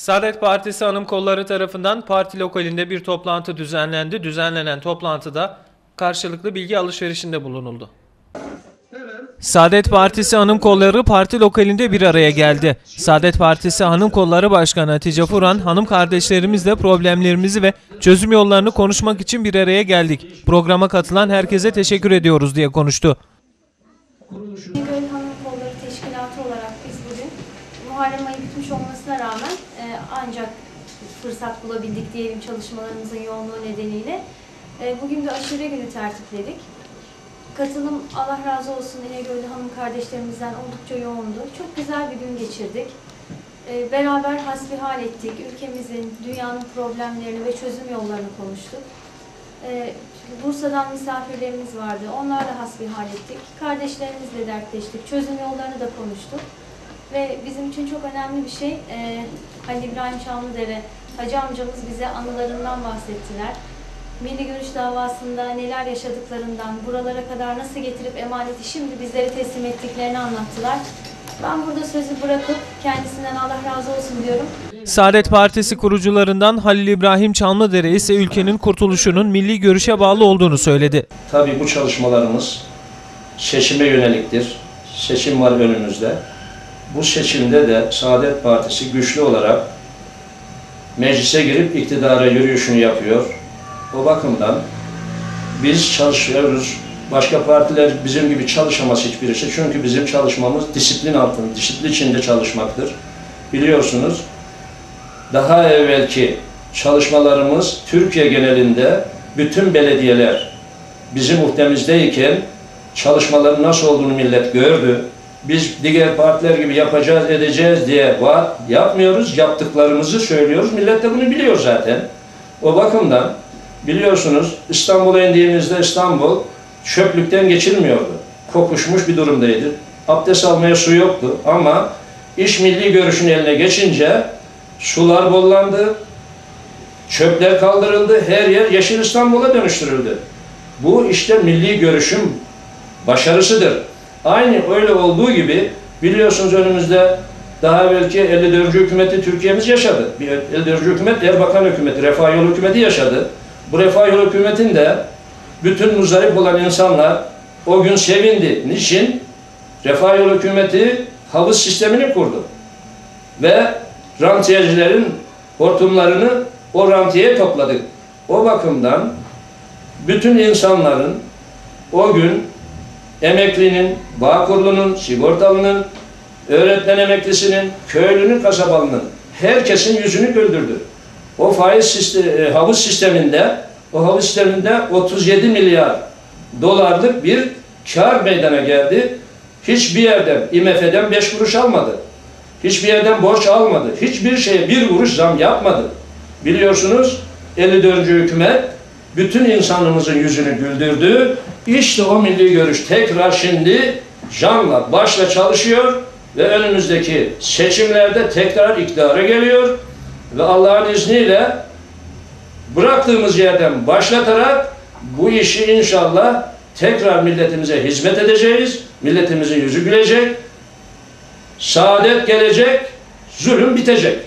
Saadet Partisi Hanım Kolları tarafından parti lokalinde bir toplantı düzenlendi. Düzenlenen toplantıda karşılıklı bilgi alışverişinde bulunuldu. Saadet Partisi Hanım Kolları parti lokalinde bir araya geldi. Saadet Partisi Hanım Kolları Başkanı Hatice Furan, hanım kardeşlerimizle problemlerimizi ve çözüm yollarını konuşmak için bir araya geldik. Programa katılan herkese teşekkür ediyoruz diye konuştu. Göl Hanım Kolları Teşkilatı olarak biz bugün Muharrem ayı bitmiş olmasına rağmen e, ancak fırsat bulabildik diyelim çalışmalarımızın yoğunluğu nedeniyle. E, bugün de aşure günü tertipledik. Katılım Allah razı olsun İnegöl'de hanım kardeşlerimizden oldukça yoğundu. Çok güzel bir gün geçirdik. E, beraber hasbihal ettik. Ülkemizin, dünyanın problemlerini ve çözüm yollarını konuştuk. Ee, Bursa'dan misafirlerimiz vardı. Onlarla hasbihal ettik. Kardeşlerimizle dertleştik. Çözüm yollarını da konuştuk. Ve bizim için çok önemli bir şey, e, Halil İbrahim Çamlıdere, Hacı amcamız bize anılarından bahsettiler. Milli Görüş davasında neler yaşadıklarından, buralara kadar nasıl getirip emaneti şimdi bizlere teslim ettiklerini anlattılar. Ben burada sözü bırakıp kendisinden Allah razı olsun diyorum. Saadet Partisi kurucularından Halil İbrahim Çamlıdere ise ülkenin kurtuluşunun milli görüşe bağlı olduğunu söyledi. Tabii bu çalışmalarımız seçime yöneliktir. Seçim var önümüzde. Bu seçimde de Saadet Partisi güçlü olarak meclise girip iktidara yürüyüşünü yapıyor. O bakımdan biz çalışıyoruz. Başka partiler bizim gibi çalışamaz hiçbirisi. Çünkü bizim çalışmamız disiplin altında, disiplin içinde çalışmaktır. Biliyorsunuz daha evvelki çalışmalarımız Türkiye genelinde bütün belediyeler bizim muhtemizdeyken çalışmaların nasıl olduğunu millet gördü. Biz diğer partiler gibi yapacağız, edeceğiz diye var, yapmıyoruz. Yaptıklarımızı söylüyoruz. Millet de bunu biliyor zaten. O bakımdan biliyorsunuz İstanbul'a indiğimizde İstanbul çöplükten geçilmiyordu. Kokuşmuş bir durumdaydı. Abdest almaya su yoktu ama iş milli görüşün eline geçince sular bollandı, çöpler kaldırıldı, her yer Yeşil İstanbul'a dönüştürüldü. Bu işte milli görüşün başarısıdır. Aynı öyle olduğu gibi biliyorsunuz önümüzde daha belki 54. hükümeti Türkiye'miz yaşadı. Bir 54. hükümet Erbakan hükümeti, Refah Yolu hükümeti yaşadı. Bu Refah Yolu hükümetinde bütün muzdarip olan insanlar o gün sevindi. Niçin? Refah Yolu hükümeti havuz sistemini kurdu. Ve rantiyecilerin hortumlarını o rantiye topladık. O bakımdan bütün insanların o gün emeklinin, bağkurlunun, sigortalının, öğretmen emeklisinin, köylünün, kasabalının herkesin yüzünü güldürdü. O faiz sistemi, havuz sisteminde o havuz sisteminde 37 milyar dolarlık bir kar meydana geldi. Hiçbir yerden, IMF'den 5 kuruş almadı. Hiçbir yerden borç almadı. Hiçbir şeye bir kuruş zam yapmadı. Biliyorsunuz 54. hükümet bütün insanımızın yüzünü güldürdü. İşte o milli görüş tekrar şimdi canla başla çalışıyor ve önümüzdeki seçimlerde tekrar iktidara geliyor ve Allah'ın izniyle bıraktığımız yerden başlatarak bu işi inşallah tekrar milletimize hizmet edeceğiz. Milletimizin yüzü gülecek. Saadet gelecek, zulüm bitecek.